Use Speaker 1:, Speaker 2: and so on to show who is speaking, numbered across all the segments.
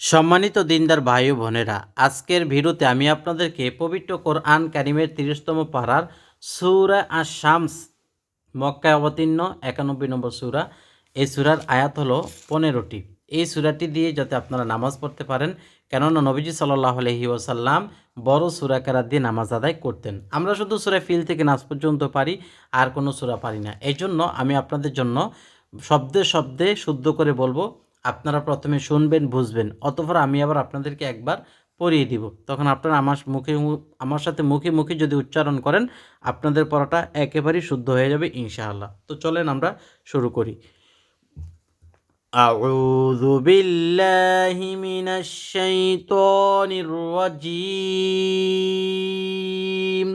Speaker 1: সম্মানিত দিনদার ভাই ও বোনেরা, আজকের ভিডিওতে আমি আপনাদেরকে পবিত্র কোরআন কারিমের তিরিশতম পাড়ার সুরা আর শামস মক্কায় অবতীর্ণ একানব্বই নম্বর সূরা। এই সূরার আয়াত হলো পনেরোটি। এই সূরাটি দিয়ে যাতে আপনারা নামাজ পড়তে পারেন, কেননা নবীজি সাল্লাহ আলহি ওসাল্লাম বড় সুরাকারা দিয়ে নামাজ আদায় করতেন। আমরা শুধু সুরা ফিল থেকে নাচ পর্যন্ত পারি, আর কোনো সুরা পারি না। এই জন্য আমি আপনাদের জন্য শব্দে শব্দে শুদ্ধ করে বলব আপনারা প্রথমে শুনবেন বুঝবেন অতঃপর আমি আবার আপনাদেরকে একবার পড়িয়ে দিব তখন আপনারা আমার মুখে মু- আমার সাথে মুখে মুখে যদি উচ্চারণ করেন আপনাদের পড়াটা একেবারেই শুদ্ধ হয়ে যাবে ইনশাআল্লাহ তো চলেন আমরা শুরু করি أعوذ بالله من الشيطان الرجيم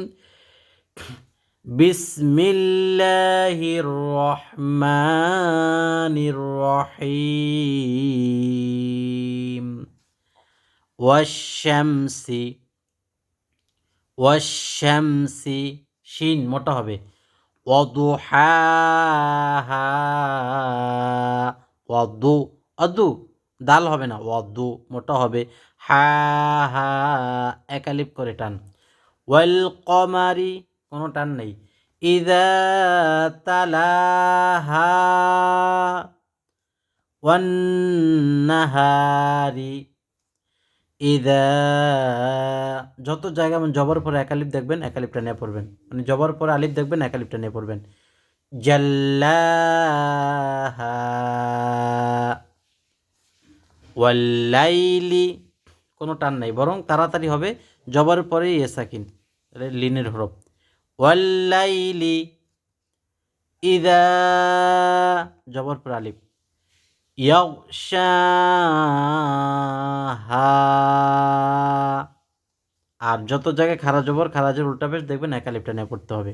Speaker 1: বিসমিল্লাহির রহমানির রহিম ওয়াশামসি ওয়াশামসি শিন মোটা হবে। অদুহাহা অদু অদু দাল হবে না অদু মোটা হবে। হা হা, একালিপ করে টান। ওয়াল কমারি কোনো টান নেই। ইদা ওয়ান্নাহারি ইদা যত জায়গা মানে জবর পরে একালিপ দেখবেন একালিপটা নিয়ে পড়বেন। মানে জবর পরে আলিপ দেখবেন একালিপটা নিয়ে পড়বেন। জাল্লাহা কোনো টান নাই, বরং তাড়াতাড়ি হবে। জবর পরে ইয়ে সাকিন লিনের হরফ। ওয়াল্লাইলি ইদা, জবর পর আলিফ আর যত জায়গায় খারা জবর খারা জবর উল্টা পেশ দেখবেন একালিপটা নিয়ে পড়তে হবে।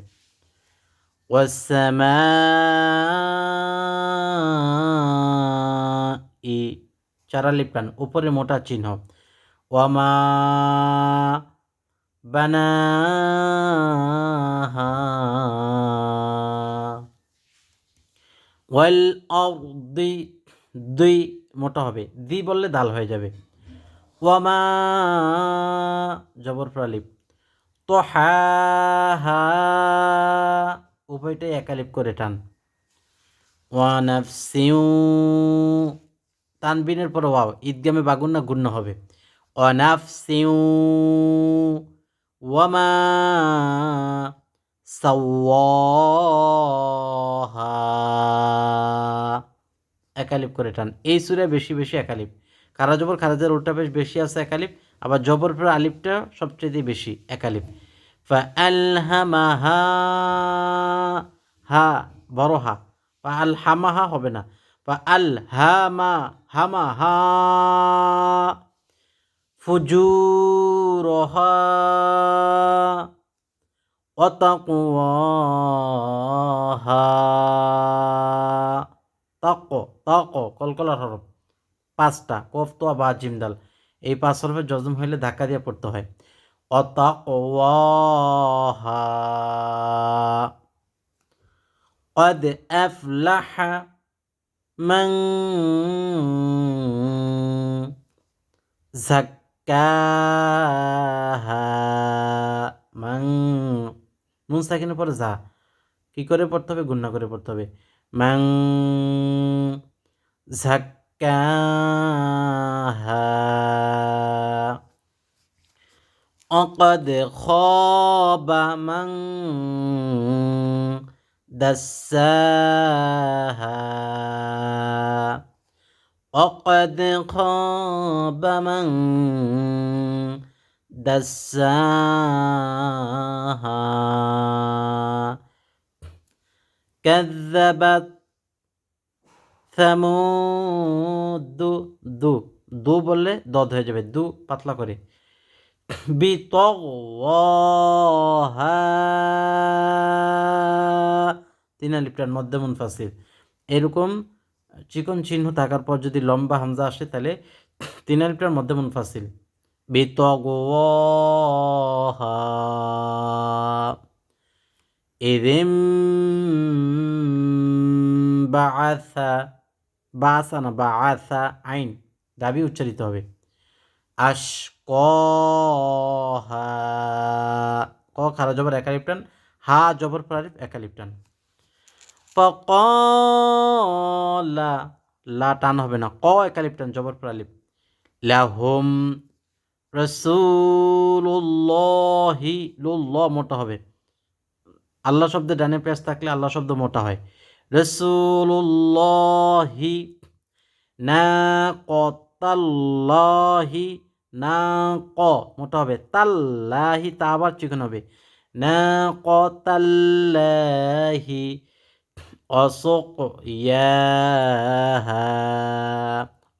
Speaker 1: ওয়াসামাই চারা লিপটান উপরে মোটা চিহ্ন। ওয়ামা ওয়াল অর্দি দুই মোটা হবে। দি বললে দাল হয়ে যাবে। ওয়ামা জবর প্রালিপ। তো হা হা উভয়টাই একালিপ করে টান। ওয়ানাফসিউ তানবিনের পর ওয়াও। ঈদগামে বাগুন না গুণ্য হবে। অনাফসিউ ওয়ামা সাওয়াহা একালিপ করে টান। এই সুরে বেশি বেশি একালিপ। খারা জবর খারাজের উল্টা বেশ বেশি আছে একালিপ, আবার জবর পর আলিপটা সবচেয়ে বেশি একালিপ। ফাআলহামাহা, হা বড় হা বা আল হামাহা হবে না। বা আল হামা হামা হা ফুজুরহা। অতাকুয়াহা তক তক কলকলার হরফ পাঁচটা কফ তো বা জিমদাল এই পাঁচ হরফে জজম হইলে ধাক্কা দিয়ে পড়তে হয় অতাকুয়াহা قد أفلح من زكاها من নুন সাকিনের পরে যা। কী করে পড়তে হবে? গুন্না করে পড়তে হবে। ম্যাং ঝাক্কাহা অকদ খবা দাসাহা অকদ খবা دساها كذبت ثمود দু দু বললে দদ হয়ে যাবে দু পাতলা করে বিতগওয়াহা তিন আলিপটার মধ্যে মুনফাসিল এরকম চিকন চিহ্ন থাকার পর যদি লম্বা হামজা আসে তাহলে তিন আলিপটার মধ্যে মুনফাসিল বিতগওয়াহা ইদিম বাআসা বাআসা না বা বাআসা আইন দাবি উচ্চারিত হবে। আশকহা ক ক খারা জবর একালিপ্টান, হা জবর প্রারিফ একালিপ্টান। ফকলা লা টান হবে না, ক একালিপ্টান জবর প্রালিপ। লাহুম রসুল্লাহি লুল্লাহ মোটা হবে। আল্লাহ শব্দে ডানে পেঁয়াজ থাকলে আল্লাহ শব্দ মোটা হয়। রসুল্লাহি না কতাল্লাহি না ক মোটা হবে। তাল্লাহি তা আবার চিকন হবে। না কতাল্লাহি অশোক ইয়াহা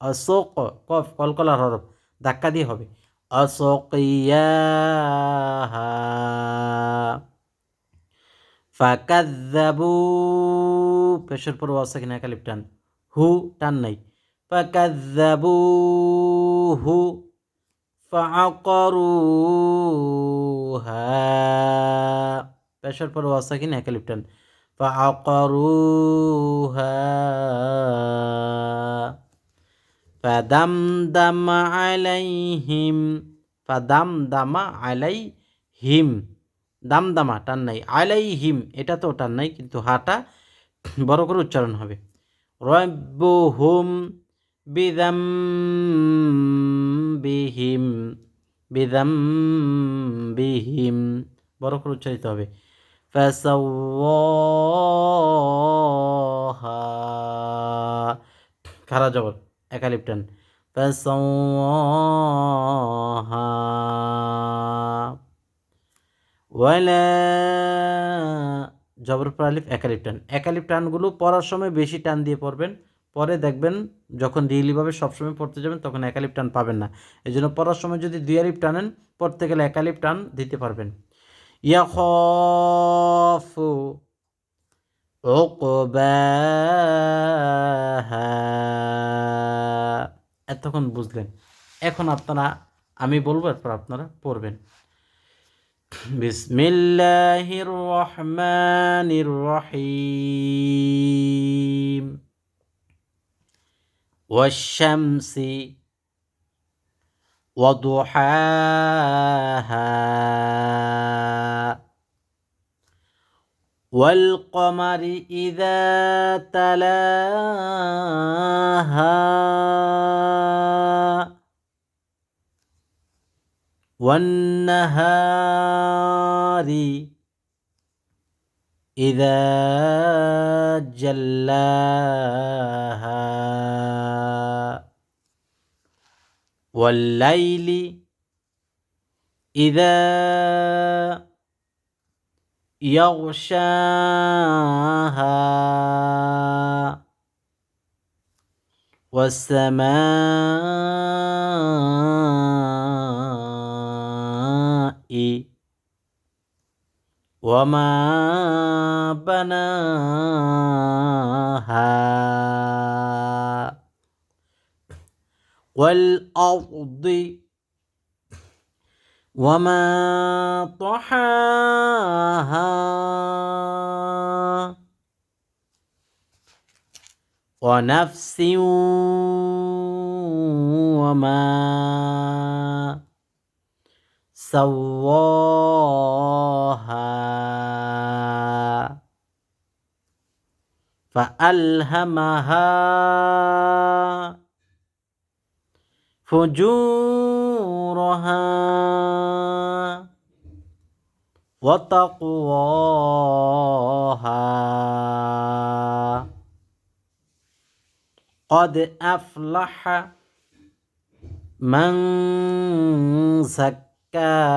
Speaker 1: অশোক কফ কলকলার হরফ, ধাক্কা দিয়ে হবে। অশোক ইয়াহা ফাকাজ্জাবু পেশের পর ওয়াসা কিনা কালিপ টান হু টান নাই ফাকাজ্জাবুহু ফাআকারুহা পেশের পর ওয়াসা কিনা কালিপ টান ফাআকারুহা ফাদামদাম আলাইহিম ফাদামদামা আলাইহিম দামদামা টান নাই আলাই হিম এটা তো টান নাই কিন্তু হাটা বড় করে উচ্চারণ হবে। রব্বুহুম বিদাম বিহিম বিদাম বিহিম বড় করে উচ্চারিত হবে। খারা জবর একালিপ্টান। ফাসাওয়াহা ওয়ালা জবর প্রালিফ একালিপ টান একালিপ টানগুলো পড়ার সময় বেশি টান দিয়ে পড়বেন। পরে দেখবেন যখন রিয়েলিভাবে সবসময় পড়তে যাবেন, তখন একালিপ টান পাবেন না। এই জন্য পড়ার সময় যদি দুই আলিপ টানেন, পড়তে গেলে একালিপ টান দিতে পারবেন। উকবাহা এতক্ষণ বুঝলেন এখন আপনারা আমি বলবো এরপর আপনারা পড়বেন بسم الله الرحمن الرحيم والشمس وضحاها والقمر إذا تلاها. والنهار إذا جلاها. والليل إذا يغشاها والسماء وما بناها والأرض وما طحاها ونفس وما سواها فألهمها فجورها وتقواها قد أفلح من زكاها.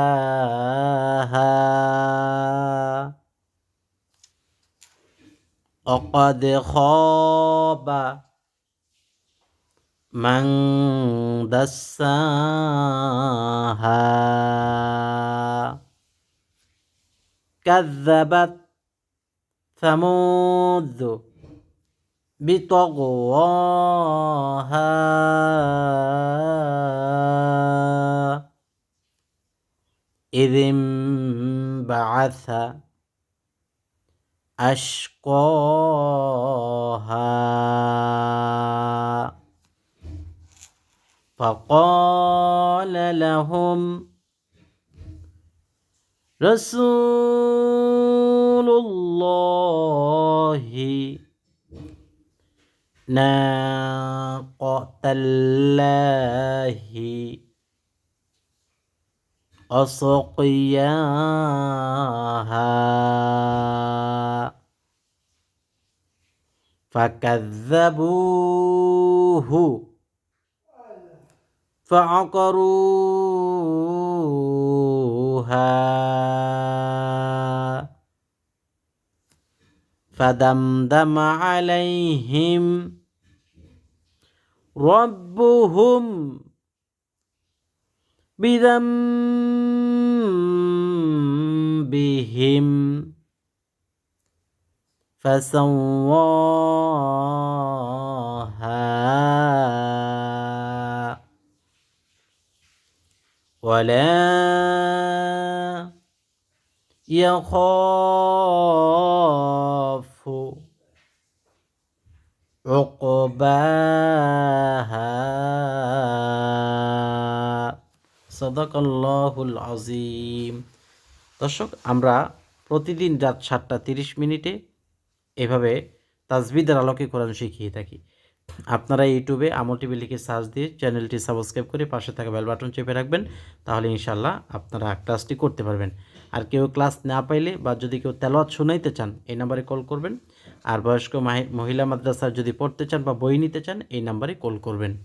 Speaker 1: وقد خاب من دساها كذبت ثمود بطغواها إذ انبعث أشقاها فقال لهم رسول الله ناقة الله أسقياها. فكذبوه. فعقروها. فدمدم عليهم ربهم بذنبهم. فسواها ولا يخاف عقباها صدق الله العظيم দর্শক আমরা প্রতিদিন রাত সাতটা তিরিশ মিনিটে এভাবে তাজবিদের আলোকে কোরআন শিখিয়ে থাকি আপনারা ইউটিউবে আমল টিভি লিখে সার্চ দিয়ে চ্যানেলটি সাবস্ক্রাইব করে পাশে থাকা বেল বাটন চেপে রাখবেন, তাহলে ইনশাল্লাহ আপনারা ক্লাসটি করতে পারবেন। আর কেউ ক্লাস না পাইলে বা যদি কেউ তেলাওয়াত শোনাইতে চান, এই নাম্বারে কল করবেন। আর বয়স্ক মাহি- মহিলা মাদ্রাসার যদি পড়তে চান বা বই নিতে চান, এই নাম্বারে কল করবেন।